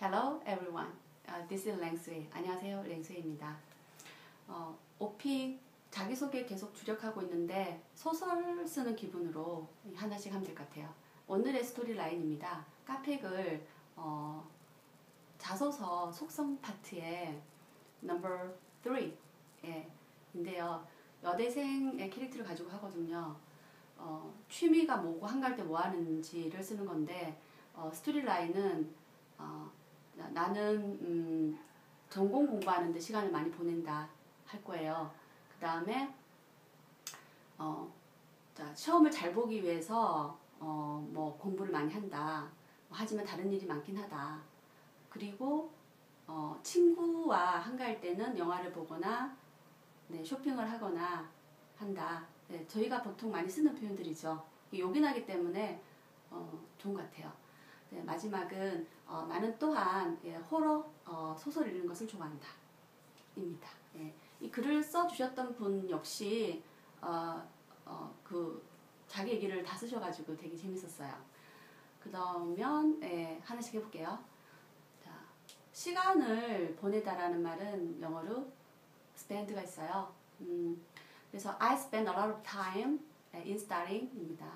Hello everyone. Uh, this is 랭스웨. 안녕하세요. 랭스웨입니다. 어, 오픽 자기소개 계속 주력하고 있는데 소설 쓰는 기분으로 하나씩 하면 될 것 같아요. 오늘의 스토리 라인입니다. 카펙을 어, 자소서 속성 파트의 number 3 예, 인데요. 여대생의 캐릭터를 가지고 하거든요. 어, 취미가 뭐고 한가할 때 뭐 하는지를 쓰는 건데 어, 스토리 라인은 어, 나는 음, 전공 공부하는 데 시간을 많이 보낸다 할 거예요. 그 다음에 어, 자, 시험을 잘 보기 위해서 어, 뭐 공부를 많이 한다. 하지만 다른 일이 많긴 하다. 그리고 어, 친구와 한가할 때는 영화를 보거나 네, 쇼핑을 하거나 한다. 네, 저희가 보통 많이 쓰는 표현들이죠. 요긴하기 때문에 어, 좋은 것 같아요. 네, 마지막은 어, 나는 또한 예, 호러 어, 소설 읽는 것을 좋아한다. 입니다. 예, 이 글을 써주셨던 분 역시 어, 어, 그 자기 얘기를 다 쓰셔가지고 되게 재밌었어요. 그러면 예, 하나씩 해볼게요. 자, 시간을 보내다라는 말은 영어로 spend가 있어요. 음, 그래서 I spend a lot of time in studying입니다.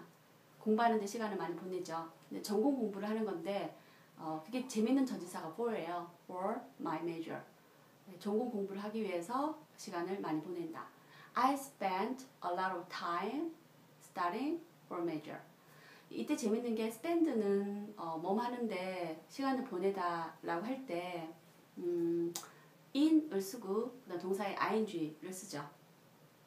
공부하는데 시간을 많이 보내죠. 전공 공부를 하는 건데 어, 그게 재밌는 전치사가 for예요. for my major. 네, 전공 공부를 하기 위해서 시간을 많이 보낸다. I spent a lot of time studying for major. 이때 재밌는 게 spend는 어, 뭐 하는데 시간을 보내다 라고 할때 음, in을 쓰고 그다음 동사의 ing를 쓰죠.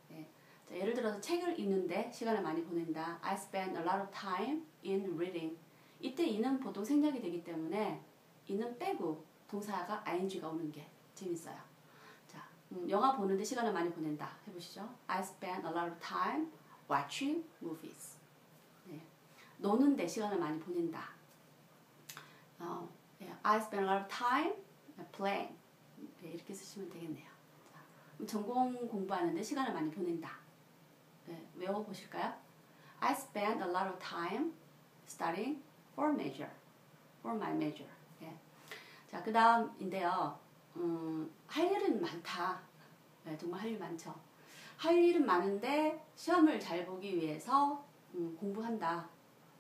네. 자, 예를 들어서 책을 읽는데 시간을 많이 보낸다. I spend a lot of time in reading. 이때 이는 보통 생략이 되기 때문에 이는 빼고 동사가 ing가 오는 게 재밌어요. 자, 음, 영화 보는데 시간을 많이 보낸다. 해보시죠. I spend a lot of time watching movies. 네. 노는데 시간을 많이 보낸다. 어, yeah. I spend a lot of time playing. 네, 이렇게 쓰시면 되겠네요. 자, 전공 공부하는데 시간을 많이 보낸다. 네, 외워보실까요? I spend a lot of time studying for major. for my major. 예. 자, 그 다음인데요. 음, 할 일은 많다. 네, 정말 할 일 많죠. 할 일은 많은데 시험을 잘 보기 위해서 음, 공부한다.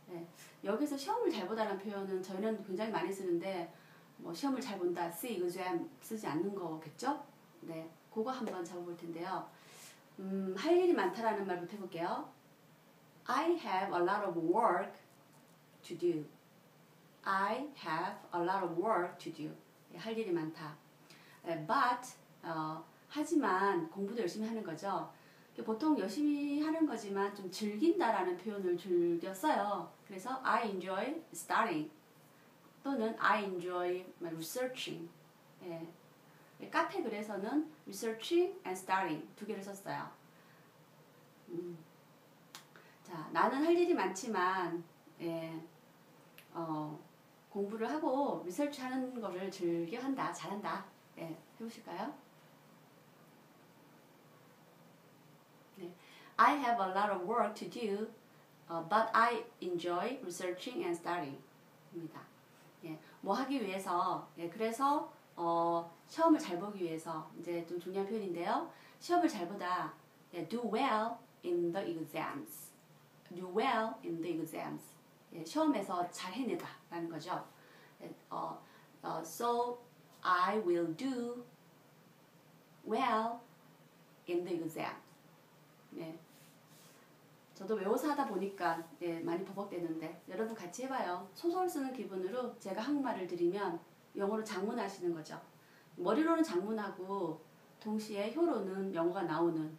네. 여기서 시험을 잘 보다라는 표현은 저희는 굉장히 많이 쓰는데 뭐 시험을 잘 본다, see exam 쓰지 않는 거겠죠? 네, 그거 한번 잡아볼 텐데요. 음, 할 일이 많다라는 말부터 해볼게요. I have a lot of work to do. I have a lot of work to do. 할 일이 많다. But 어, 하지만 공부도 열심히 하는 거죠. 보통 열심히 하는 거지만 좀 즐긴다라는 표현을 즐겨 써요. 그래서 I enjoy studying 또는 I enjoy researching. 예. 카페 글에서는 researching and studying 두 개를 썼어요. 음. 자, 나는 할 일이 많지만 예, 어, 공부를 하고 리서치 하는 거를 즐겨 한다, 잘한다. 예, 해보실까요? 네. I have a lot of work to do, uh, but I enjoy researching and studying. 입니다. 예, 뭐 하기 위해서, 예, 그래서, 어, 시험을 잘 보기 위해서, 이제 좀 중요한 표현인데요. 시험을 잘 보다, 예, do well in the exams. do well in the exams. 예, 시험에서 잘 해내다 라는 거죠. 예, 어, 어, so I will do well in the exam. 네. 저도 외워서 하다 보니까 예, 많이 버벅대는데 여러분 같이 해봐요. 소설 쓰는 기분으로 제가 한국말을 드리면 영어로 장문하시는 거죠. 머리로는 장문하고 동시에 혀로는 영어가 나오는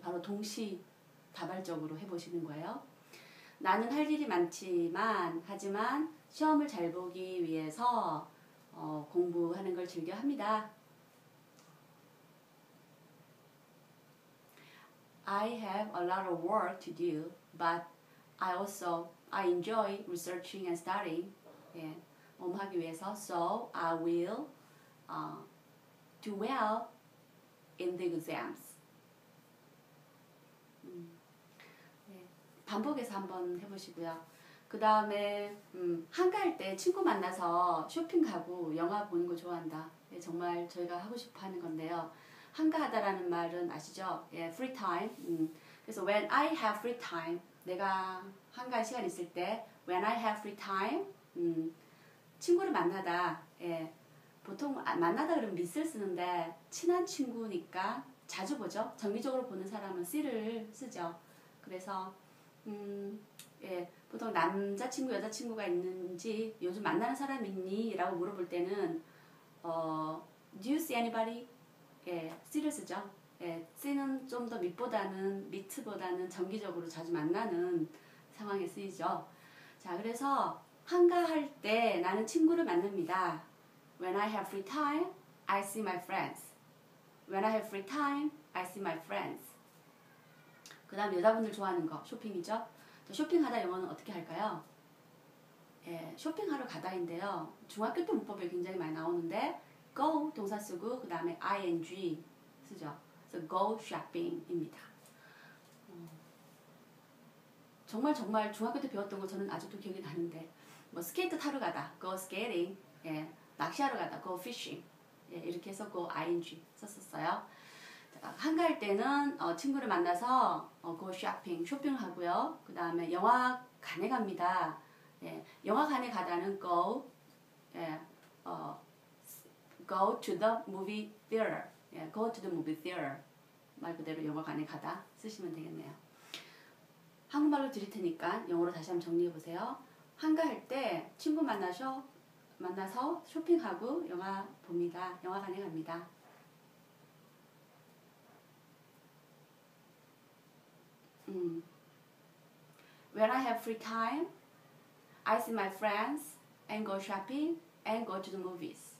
바로 동시 다발적으로 해보시는 거예요. 나는 할 일이 많지만 하지만 시험을 잘 보기 위해서 어, 공부하는 걸 즐겨 합니다. I have a lot of work to do, but I also I enjoy researching and studying. 예, 몸하기 위해서, so I will uh, do well in the exams. 음, 예, 반복해서 한번 해보시고요. 그 다음에 음, 한가할 때 친구 만나서 쇼핑 가고 영화 보는 거 좋아한다. 예, 정말 저희가 하고 싶어 하는 건데요. 한가하다라는 말은 아시죠? 예, free time. 음, 그래서 when I have free time, 내가 한가할 시간 있을 때 when I have free time, 음, 친구를 만나다. 예, 보통 아, 만나다 그러면 미스를 쓰는데 친한 친구니까 자주 보죠. 정기적으로 보는 사람은 씨를 쓰죠. 그래서 음, 예, 보통 남자친구, 여자친구가 있는지 요즘 만나는 사람 있니? 라고 물어볼 때는 어, do you see anybody? 예, 씨를 쓰죠. 예, 씨는 좀 더 밑보다는 미트보다는 정기적으로 자주 만나는 상황에 쓰이죠. 자, 그래서 한가할 때 나는 친구를 만납니다. When I have free time, I see my friends. When I have free time, I see my friends. 그 다음 여자분들 좋아하는 거 쇼핑이죠. 쇼핑하다 영어는 어떻게 할까요? 예, 쇼핑하러 가다인데요. 중학교 때 문법에 굉장히 많이 나오는데 go 동사 쓰고 그 다음에 ing 쓰죠. 그래서 go shopping입니다. 어, 정말 정말 중학교 때 배웠던 거 저는 아직도 기억이 나는데 뭐 스케이트 타러 가다 go skating 예, 낚시하러 가다 go fishing 예, 이렇게 해서 go ing 썼었어요. 한가할 때는 어, 친구를 만나서 어, go shopping 쇼핑을 하고요. 그 다음에 영화관에 갑니다. 예, 영화관에 가다는 go 예, 어, go to the movie theater 예, go to the movie theater 말 그대로 영화관에 가다 쓰시면 되겠네요. 한국말로 드릴 테니까 영어로 다시 한번 정리해 보세요. 한가할 때 친구 만나서 만나서 쇼핑하고 영화 봅니다. 영화관에 갑니다. 음. When I have free time, I see my friends and go shopping and go to the movies.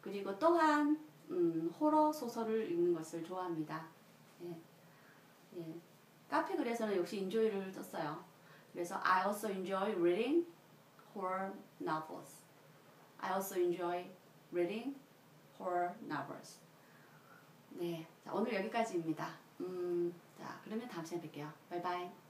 그리고 또한 음, 호러 소설을 읽는 것을 좋아합니다. 예. 예. 카페 글에서는 역시 enjoy를 썼어요. 그래서 I also enjoy reading horror novels. I also enjoy reading horror novels. 네, 자, 오늘 여기까지입니다. 음, 자, 그러면 다음 시간에 뵐게요. 바이바이.